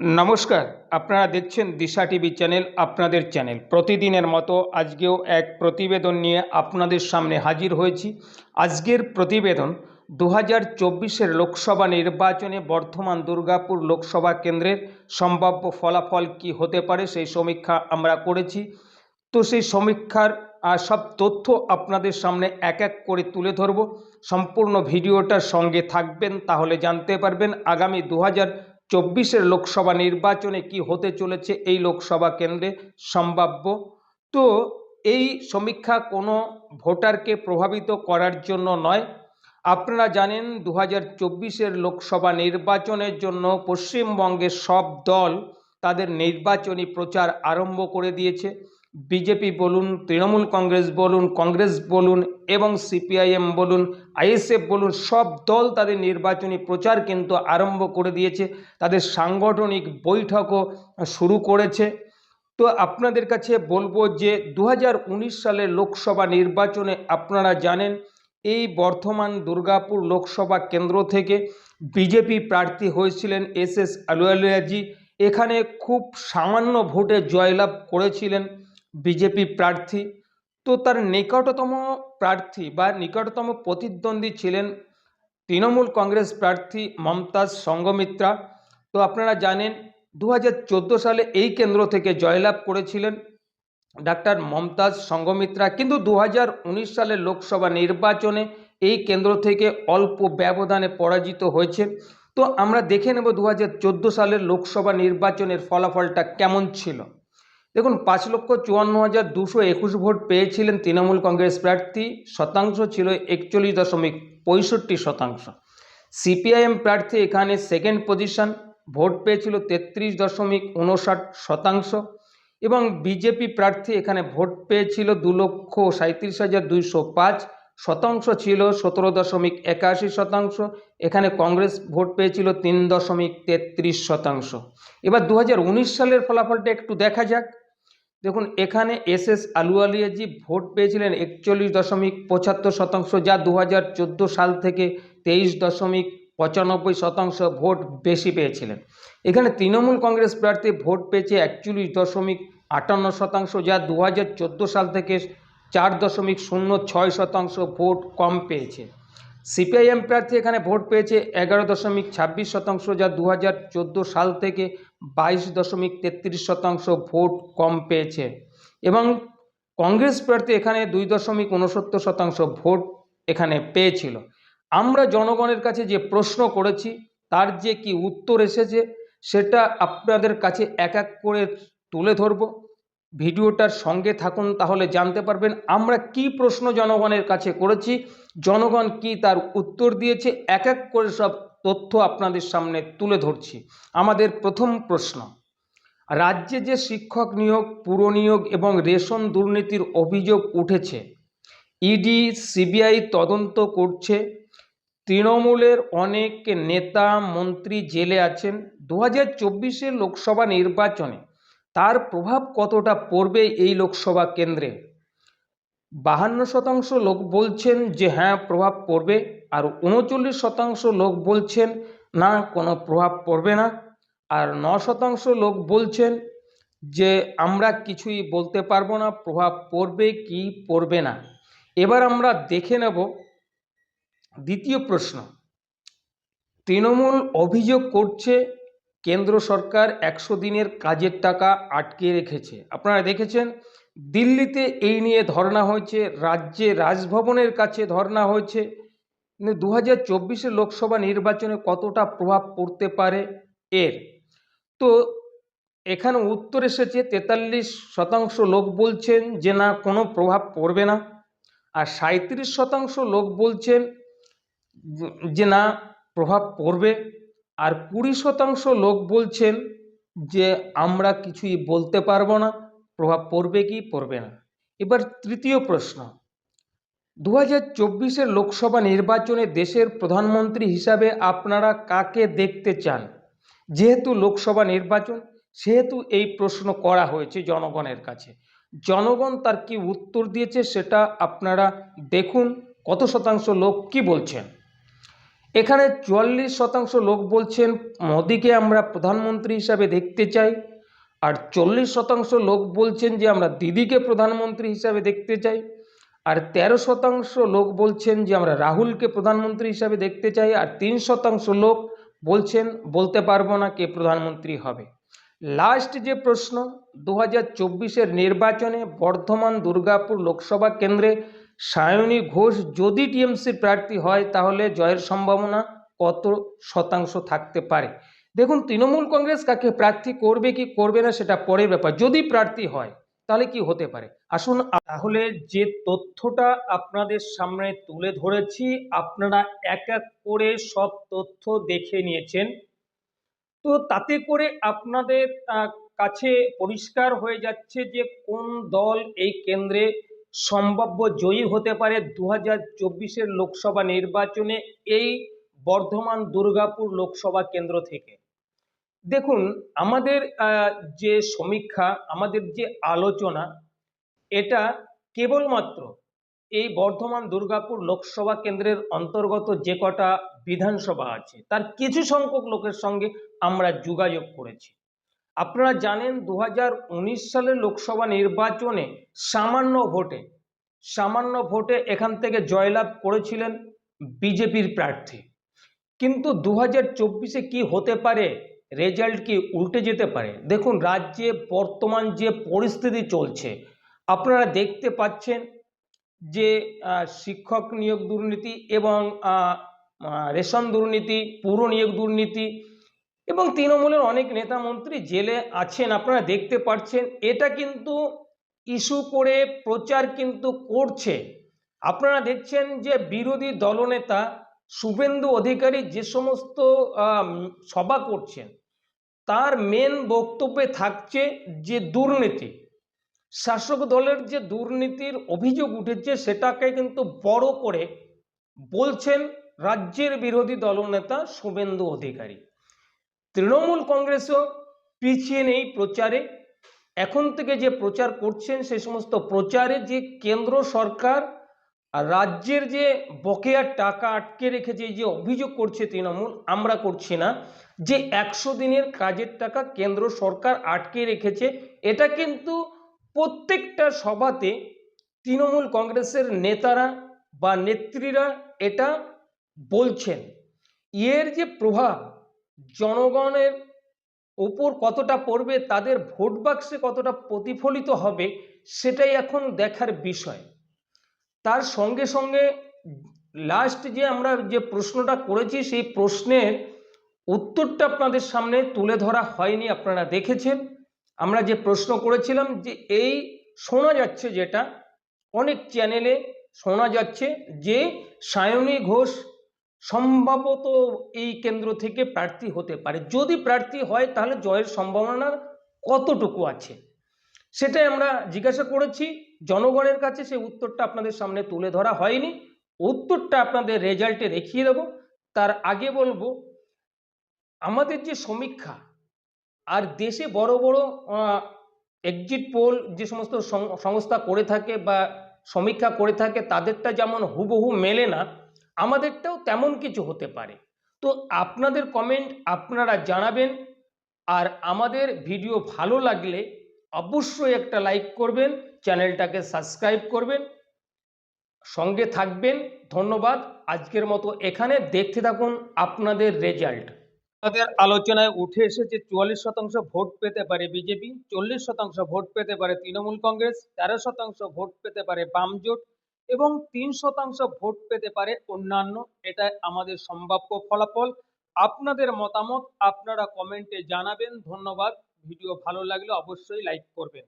নমস্কার, আপনারা দেখছেন দিশা টিভি চ্যানেল, আপনাদের চ্যানেল। প্রতিদিনের মতো আজকেও এক প্রতিবেদন নিয়ে আপনাদের সামনে হাজির হয়েছি। আজকের প্রতিবেদন দু হাজার চব্বিশের লোকসভা নির্বাচনে বর্ধমান দুর্গাপুর লোকসভা কেন্দ্রের সম্ভাব্য ফলাফল কি হতে পারে সেই সমীক্ষা আমরা করেছি। তো সেই সমীক্ষার সব তথ্য আপনাদের সামনে এক এক করে তুলে ধরব। সম্পূর্ণ ভিডিওটার সঙ্গে থাকবেন, তাহলে জানতে পারবেন। আগামী দু হাজার চব্বিশের লোকসভা নির্বাচনে কি হতে চলেছে এই লোকসভা কেন্দ্রে সম্ভাব্য? তো এই সমীক্ষা কোনো ভোটারকে প্রভাবিত করার জন্য নয়। আপনারা জানেন দু হাজার লোকসভা নির্বাচনের জন্য পশ্চিমবঙ্গের সব দল তাদের নির্বাচনী প্রচার আরম্ভ করে দিয়েছে। বিজেপি বলুন, তৃণমূল কংগ্রেস বলুন কংগ্রেস বলুন এবং সিপিআইএম বলুন আইএসএফ বলুন, সব দল তাদের নির্বাচনী প্রচার কিন্তু আরম্ভ করে দিয়েছে। তাদের সাংগঠনিক বৈঠকও শুরু করেছে। তো আপনাদের কাছে বলব যে দু সালের লোকসভা নির্বাচনে আপনারা জানেন, এই বর্ধমান দুর্গাপুর লোকসভা কেন্দ্র থেকে বিজেপি প্রার্থী হয়েছিলেন এস এস আলুয়ালিয়াজি এখানে খুব সামান্য ভোটে জয়লাভ করেছিলেন। বিজেপি প্রার্থী। তো তার নিকটতম প্রার্থী বা নিকটতম প্রতিদ্বন্দ্বী ছিলেন তৃণমূল কংগ্রেস প্রার্থী মমতাজ সঙ্গমিত্রা। তো আপনারা জানেন দু হাজার চোদ্দ সালে এই কেন্দ্র থেকে জয়লাভ করেছিলেন ডাক্তার মমতাজ সঙ্গমিত্রা। কিন্তু দু হাজার উনিশ সালের লোকসভা নির্বাচনে এই কেন্দ্র থেকে অল্প ব্যবধানে পরাজিত হয়েছে। তো আমরা দেখে নেব দু হাজার চোদ্দ সালের লোকসভা নির্বাচনের ফলাফলটা কেমন ছিল। দেখুন, পাঁচ লক্ষ চুয়ান্ন হাজার দুশো একুশ ভোট পেয়েছিলেন তৃণমূল কংগ্রেস প্রার্থী, শতাংশ ছিল একচল্লিশ দশমিক পঁয়ষট্টি শতাংশ। সিপিআইএম প্রার্থী এখানে সেকেন্ড পজিশন ভোট পেয়েছিল তেত্রিশ দশমিক উনষাট শতাংশ এবং বিজেপি প্রার্থী এখানে ভোট পেয়েছিল দু লক্ষ সাঁত্রিশ হাজার দুইশো পাঁচ, শতাংশ ছিল সতেরো দশমিক একাশি শতাংশ, এখানে কংগ্রেস ভোট পেয়েছিল তিন দশমিক তেত্রিশ শতাংশ। এবার দু হাজার উনিশ সালের ফলাফলটা একটু দেখা যাক। দেখুন, এখানে এস এস আলুয়ালিয়াজি ভোট পেয়েছিলেন একচল্লিশ দশমিক পঁচাত্তর শতাংশ, যা দু হাজার চোদ্দ সাল থেকে তেইশ দশমিক পঁচানব্বই শতাংশ ভোট বেশি পেয়েছিলেন। এখানে তৃণমূল কংগ্রেস প্রার্থী ভোট পেয়েছে একচল্লিশ দশমিক আটান্ন শতাংশ, যা দু হাজার চোদ্দ সাল থেকে চার দশমিক শূন্য ছয় শতাংশ ভোট কম পেয়েছে। সিপিআইএম প্রার্থী এখানে ভোট পেয়েছে এগারো দশমিক ছাব্বিশ শতাংশ, যা দু হাজার চোদ্দ সাল থেকে বাইশ দশমিক তেত্রিশ শতাংশ ভোট কম পেয়েছে। এবং কংগ্রেস প্রার্থী এখানে দুই দশমিক উনসত্তর শতাংশ ভোট এখানে পেয়েছিল। আমরা জনগণের কাছে যে প্রশ্ন করেছি, তার যে কি উত্তর এসেছে, সেটা আপনাদের কাছে এক এক করে তুলে ধরব। ভিডিওটার সঙ্গে থাকুন, তাহলে জানতে পারবেন আমরা কি প্রশ্ন জনগণের কাছে করেছি জনগণ কি তার উত্তর দিয়েছে? এক এক করে সব তথ্য আপনাদের সামনে তুলে ধরছি। আমাদের প্রথম প্রশ্ন, রাজ্যে যে শিক্ষক নিয়োগ পুরনিয়োগ এবং রেশন দুর্নীতির অভিযোগ উঠেছে, ইডি, সিবিআই তদন্ত করছে, তৃণমূলের অনেক নেতা, মন্ত্রী জেলে আছেন দু হাজার লোকসভা নির্বাচনে তার প্রভাব কতটা পড়বে এই লোকসভা কেন্দ্রে? বাহান্ন শতাংশ লোক বলছেন যে হ্যাঁ প্রভাব পড়বে। আর উনচল্লিশ শতাংশ লোক বলছেন, না, কোনো প্রভাব পড়বে না। আর ন শতাংশ লোক বলছেন যে, আমরা কিছুই বলতে পারব না, প্রভাব পড়বে কি পড়বে না। এবার আমরা দেখে নেব দ্বিতীয় প্রশ্ন। তৃণমূল অভিযোগ করছে, কেন্দ্র সরকার একশো দিনের কাজের টাকা আটকে রেখেছে। আপনারা দেখেছেন দিল্লিতে এই নিয়ে ধর্ণা হয়েছে, রাজ্যে রাজভবনের কাছে ধর্ণা হয়েছে। দু হাজার চব্বিশের লোকসভা নির্বাচনে কতটা প্রভাব পড়তে পারে এর? তো এখানে উত্তর এসেছে, তেতাল্লিশ শতাংশ লোক বলছেন যে না, কোনো প্রভাব পড়বে না। আর সাঁত্রিশ শতাংশ লোক বলছেন যে না, প্রভাব পড়বে। আর কুড়ি শতাংশ লোক বলছেন যে আমরা কিছুই বলতে পারব না। প্রভাব পড়বে কি পড়বে না? এবার তৃতীয় প্রশ্ন। দু হাজার চব্বিশের লোকসভা নির্বাচনে দেশের প্রধানমন্ত্রী হিসাবে আপনারা কাকে দেখতে চান? যেহেতু লোকসভা নির্বাচন, সেহেতু এই প্রশ্ন করা হয়েছে জনগণের কাছে। জনগণ তার কি উত্তর দিয়েছে সেটা আপনারা দেখুন। কত শতাংশ লোক কি বলছেন? এখানে চুয়াল্লিশ শতাংশ লোক বলছেন, মোদিকে আমরা প্রধানমন্ত্রী হিসাবে দেখতে চাই। আর চল্লিশ শতাংশ লোক বলছেন যে আমরা দিদিকে প্রধানমন্ত্রী হিসাবে দেখতে চাই, আর তেরো শতাংশ লোক বলছেন যে আমরা রাহুলকে প্রধানমন্ত্রী হিসাবে দেখতে চাই, আর তিন শতাংশ লোক বলছেন, বলতে পারব না কে প্রধানমন্ত্রী হবে। লাস্ট যে প্রশ্ন দু হাজার নির্বাচনে বর্ধমান দুর্গাপুর লোকসভা কেন্দ্রে সায়নী ঘোষ যদি টিএমসির প্রার্থী হয়, তাহলে জয়ের সম্ভাবনা কত শতাংশ থাকতে পারে? দেখুন, তৃণমূল কংগ্রেস কাকে প্রার্থী করবে কি করবে না সেটা পরের ব্যাপার। যদি প্রার্থী হয়, তাহলে কি হতে পারে? আসুন, তাহলে যে তথ্যটা আপনাদের সামনে তুলে ধরেছি, আপনারা এক এক করে সব তথ্য দেখে নিয়েছেন। তো তাতে করে আপনাদের কাছে পরিষ্কার হয়ে যাচ্ছে যে কোন দল এই কেন্দ্রে সম্ভাব্য জয়ী হতে পারে। দু হাজার লোকসভা নির্বাচনে এই বর্ধমান দুর্গাপুর লোকসভা কেন্দ্র থেকে। দেখুন, আমাদের যে সমীক্ষা, আমাদের যে আলোচনা, এটা কেবলমাত্র এই বর্ধমান দুর্গাপুর লোকসভা কেন্দ্রের অন্তর্গত যে কটা বিধানসভা আছে, তার কিছু সংখ্যক লোকের সঙ্গে আমরা যোগাযোগ করেছি। আপনারা জানেন দু সালের লোকসভা নির্বাচনে সামান্য ভোটে সামান্য ভোটে এখান থেকে জয়লাভ করেছিলেন বিজেপির প্রার্থী। কিন্তু দু হাজার চব্বিশে কী হতে পারে? রেজাল্ট কি উল্টে যেতে পারে? দেখুন, রাজ্যে বর্তমান যে পরিস্থিতি চলছে, আপনারা দেখতে পাচ্ছেন যে শিক্ষক নিয়োগ দুর্নীতি এবং রেশন দুর্নীতি, পুর নিয়োগ দুর্নীতি এবং তৃণমূলের অনেক নেতা মন্ত্রী জেলে আছেন, আপনারা দেখতে পাচ্ছেন। এটা কিন্তু ইস্যু করে প্রচার কিন্তু করছে। আপনারা দেখছেন যে বিরোধী দলনেতা শুভেন্দু অধিকারী যে সমস্ত সভা করছেন, তার মেন বক্তব্যে থাকছে যে দুর্নীতি। শাসক দলের যে দুর্নীতির অভিযোগ উঠেছে, সেটাকে কিন্তু বড় করে বলছেন রাজ্যের বিরোধী দলনেতা শুভেন্দু অধিকারী। তৃণমূল কংগ্রেসও পিছিয়ে নেই প্রচারে। এখন থেকে যে প্রচার করছেন, সে সমস্ত প্রচারে যে কেন্দ্র সরকার আর রাজ্যের যে বকেয়ার টাকা আটকে রেখেছে যে অভিযোগ করছে তৃণমূল, আমরা করছি না। যে একশো দিনের কাজের টাকা কেন্দ্র সরকার আটকে রেখেছে, এটা কিন্তু প্রত্যেকটা সভাতে তৃণমূল কংগ্রেসের নেতারা বা নেত্রীরা এটা বলছেন। এর যে প্রভাব, জনগণের ওপর কতটা পড়বে, তাদের ভোট বাক্সে কতটা প্রতিফলিত হবে, সেটাই এখন দেখার বিষয়। তার সঙ্গে সঙ্গে লাস্ট যে আমরা যে প্রশ্নটা করেছি, সেই প্রশ্নের উত্তরটা আপনাদের সামনে তুলে ধরা হয়নি, আপনারা দেখেছেন। আমরা যে প্রশ্ন করেছিলাম যে এই শোনা যাচ্ছে যেটা, অনেক চ্যানেলে শোনা যাচ্ছে যে সায়নী ঘোষ সম্ভবত এই কেন্দ্র থেকে প্রার্থী হতে পারে। যদি প্রার্থী হয়, তাহলে জয়ের সম্ভাবনা কতটুকু আছে? সেটাই আমরা জিজ্ঞাসা করেছি। জনগণের কাছে সেই উত্তরটা আপনাদের সামনে তুলে ধরা হয়নি। উত্তরটা আপনাদের রেজাল্টে দেখিয়ে দেবো। তার আগে বলব, আমাদের যে সমীক্ষা আর দেশে বড় বড় এক্সিট পোল যে সমস্ত সংস্থা করে থাকে বা সমীক্ষা করে থাকে, তাদেরটা যেমন হুবহু মেলে না, আমাদেরটাও তেমন কিছু হতে পারে। তো আপনাদের কমেন্ট আপনারা জানাবেন আর আমাদের ভিডিও ভালো লাগলে অবশ্যই একটা লাইক করবেন। চ্যানেলটাকে সাবস্ক্রাইব করবেন, সঙ্গে থাকবেন। ধন্যবাদ। আজকের মতো এখানে। দেখতে থাকুন আপনাদের রেজাল্ট। তাদের আলোচনায় উঠে এসেছে চুয়াল্লিশ শতাংশ ভোট পেতে পারে বিজেপি, চল্লিশ শতাংশ ভোট পেতে পারে তৃণমূল কংগ্রেস, তেরো শতাংশ ভোট পেতে পারে বামজোট এবং তিন শতাংশ ভোট পেতে পারে অন্যান্য। এটা আমাদের সম্ভাব্য ফলাফল। আপনাদের মতামত আপনারা কমেন্টে জানাবেন। ধন্যবাদ। ভিডিও ভালো লাগলে অবশ্যই লাইক করবেন।